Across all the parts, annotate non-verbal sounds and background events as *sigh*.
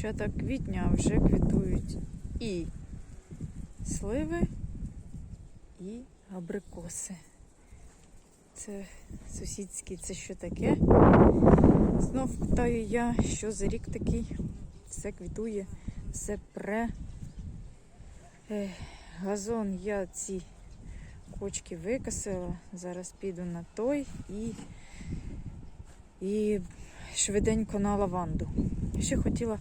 початок квітня вже квітують і сливи, і абрикоси. Це сусідські, це що таке? Знов питаю я, що за рік такий. Все квітує, все пре. Газон я ці кочки викосила. Зараз піду на той і, і швиденько на лаванду. Ще хотіла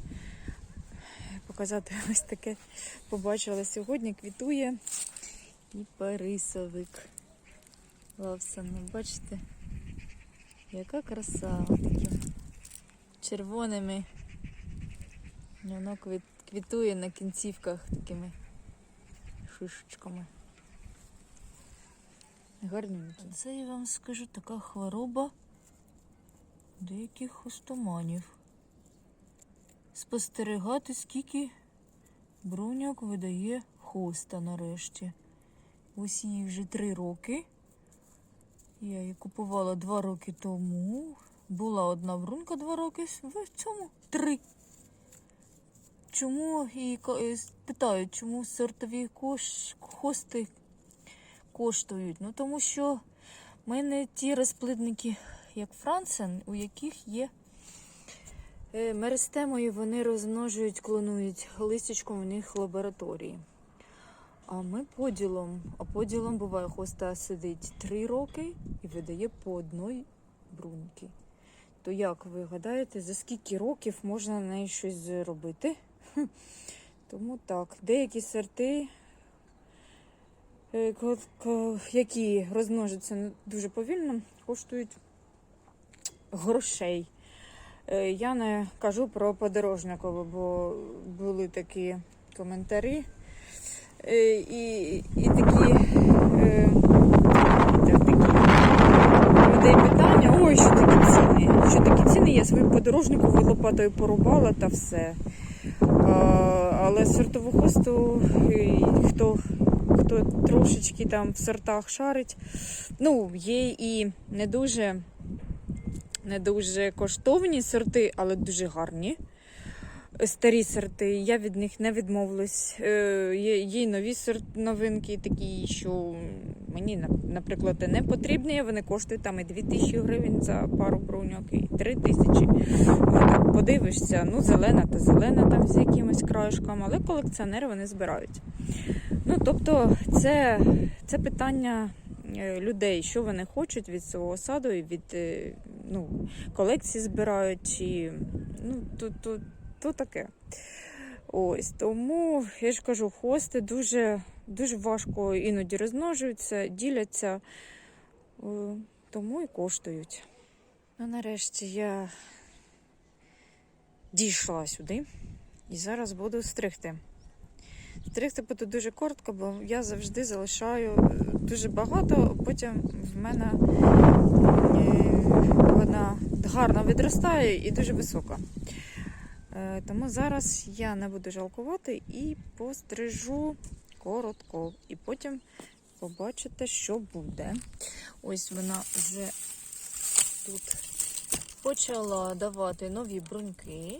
показати *laughs* ось таке. Побачила сьогодні, квітує і парисовик. Лавсаний, бачите? Яка краса такими червоними. Воно квітує на кінцівках такими шишечками. Гарненькі. Це я вам скажу така хвороба деяких остоманів. Спостерігати, скільки бруняк видає хоста нарешті. Ось їй вже три роки. Я її купувала два роки тому. Була одна брунька два роки. В цьому три. Чому і питають, чому сортові хости коштують? Ну тому що в мене ті розплідники, як Франсен, у яких є меристемою, вони розмножують, клонують листячком у них в лабораторії. А ми поділом. А поділом буває, хоста сидить три роки і видає по одній бруньки. То як ви гадаєте, за скільки років можна на неї щось зробити? Тому так, деякі сорти, е, які розмножаться дуже повільно, коштують грошей. Е, Я не кажу про подорожникову, бо були такі коментарі. Е, І, і такі, е, такі людей питання, ой, що такі ціни? Що такі ціни? Я свою подорожнику лопатою порубала та все. Але сортову хосту, хто, хто трошечки там в сортах шарить, ну, є і не дуже, не дуже коштовні сорти, але дуже гарні. Старі сорти, я від них не відмовилась. Е, є, є нові сорт, новинки, такі, що мені, наприклад, не потрібні. Вони коштують там і 2000 гривень за пару бруньок, і 3000. Ну, так подивишся, ну зелена та зелена там з якимось краєшком, але колекціонери вони збирають. Ну, тобто, це, це питання е, людей, що вони хочуть від свого саду і від е, ну, колекції збирають, чи ну, то, то, то таке. Ось тому я ж кажу, хости дуже, дуже важко іноді розмножуються, діляться, е, тому і коштують. Ну, нарешті я дійшла сюди і зараз буду стригти. Стригти буду дуже коротко, бо я завжди залишаю дуже багато, потім в мене е, гарно відростає і дуже висока. Е, Тому зараз я не буду жалкувати і пострижу коротко. І потім побачите, що буде. Ось вона вже тут почала давати нові бруньки.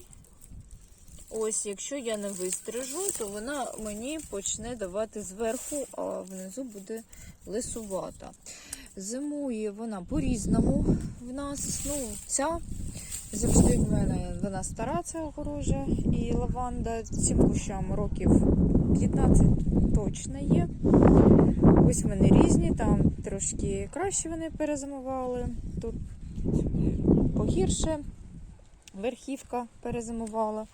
Ось, якщо я не вистрижу, то вона мені почне давати зверху, а внизу буде лисувата. Зимує вона по-різному в нас. Ну, ця завжди в мене вона стара, ця огорожа і лаванда. Цим кущам років 15 точно є. Ось вони різні, там трошки краще вони перезимували. Тут погірше верхівка перезимувала.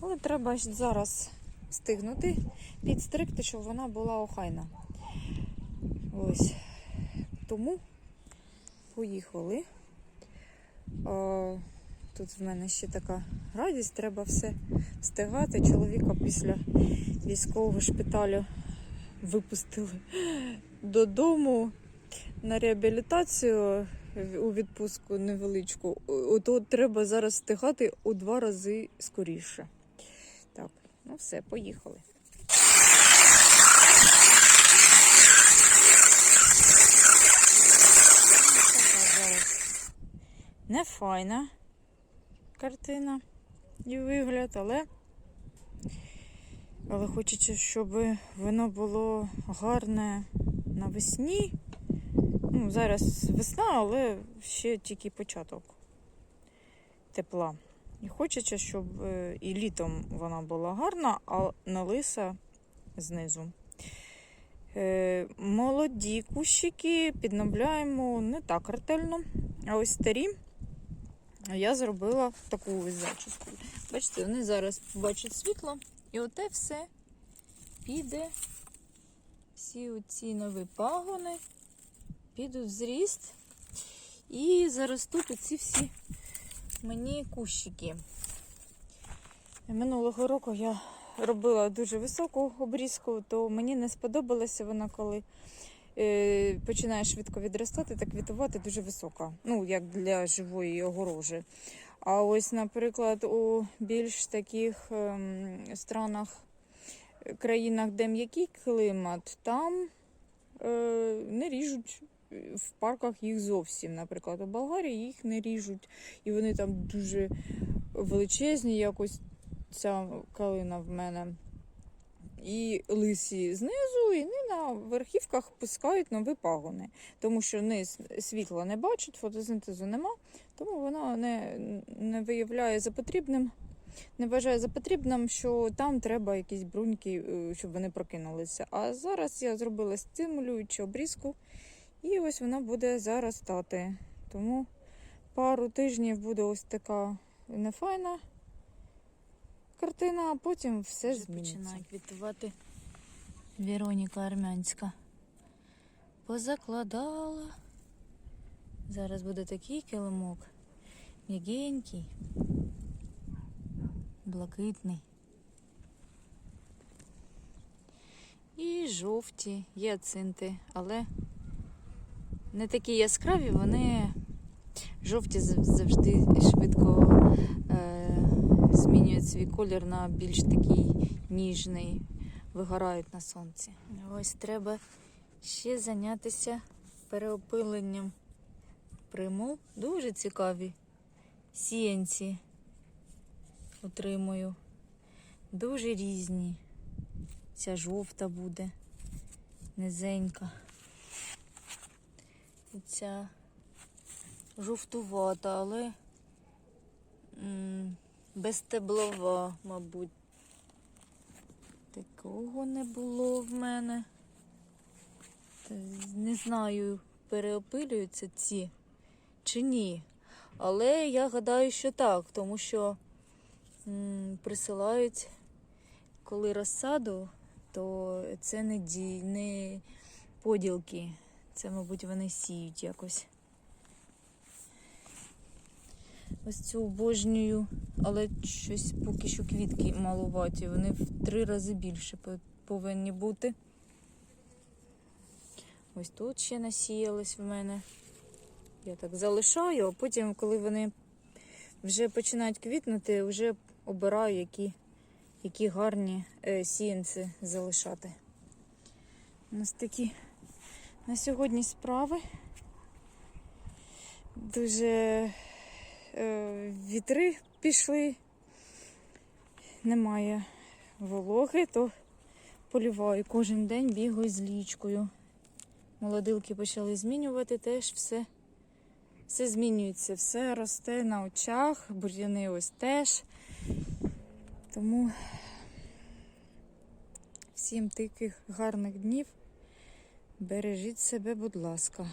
Але треба зараз встигнути підстригти, щоб вона була охайна. Ось. Тому поїхали. А, тут в мене ще така радість, треба все встигати. Чоловіка після військового шпиталю випустили додому на реабілітацію у відпустку невеличку. Ото треба зараз встигати у два рази скоріше. Так, ну все, поїхали. Не файна картина і вигляд, але Але хочеться, щоб воно було гарне навесні. Ну, зараз весна, але ще тільки початок тепла. І хочеться, щоб е, і літом вона була гарна, а не лиса знизу. Е, Молоді кущики підновляємо не так ретельно. А ось старі я зробила таку ось зачіску. Бачите, вони зараз бачать світло, і оте все піде. Всі оці нові пагони підуть в зріст. І заростуть оці всі мені кущики. Минулого року я робила дуже високу обрізку, то мені не сподобалася вона, коли починає швидко відростати та квітувати дуже висока. Ну, як для живої огорожі. А ось, наприклад, у більш таких ем, странах, країнах, де м'який климат, там е, не ріжуть в парках їх зовсім. Наприклад, у Болгарії їх не ріжуть, і вони там дуже величезні, якось ця калина в мене. І лисі знизу, і вони на верхівках пускають нові пагони, тому що низ світла не бачить, фотосинтезу нема, тому воно не, не виявляє за потрібним, не вважає за потрібним, що там треба якісь бруньки, е, щоб вони прокинулися. А зараз я зробила стимулюючу обрізку, і ось вона буде заростати. Тому пару тижнів буде ось така нефайна картина, а потім все Вже зміниться. починає квітувати Вероніка Армянська. Позакладала. Зараз буде такий килимок. М'ягенький, блакитний. І жовті гіацинти, але не такі яскраві, вони жовті завжди швидко е, змінюють свій колір на більш такий ніжний, вигорають на сонці. Ось треба ще зайнятися переопиленням примул. Дуже цікаві сіянці отримую. Дуже різні. Ця жовта буде, низенька. І ця жовтувата, але безстеблова, мабуть. Такого не було в мене. Не знаю, переопилюються ці чи ні. Але я гадаю, що так, тому що м, присилають, коли розсаду, то це не, ді, не поділки. Це, мабуть, вони сіють якось. Ось цю обожнюю, але щось поки що квітки малуваті. Вони в три рази більше повинні бути. Ось тут ще насіялись в мене. Я так залишаю, а потім, коли вони вже починають квітнути, вже обираю, які, які гарні е, сіянці залишати. У нас такі на сьогодні справи. Дуже вітри пішли, немає вологи, то поліваю. Кожен день бігаю з лічкою. Молодилки почали змінювати, теж все, все змінюється, все росте на очах, бур'яни ось теж. Тому всім таких гарних днів бережіть себе, будь ласка.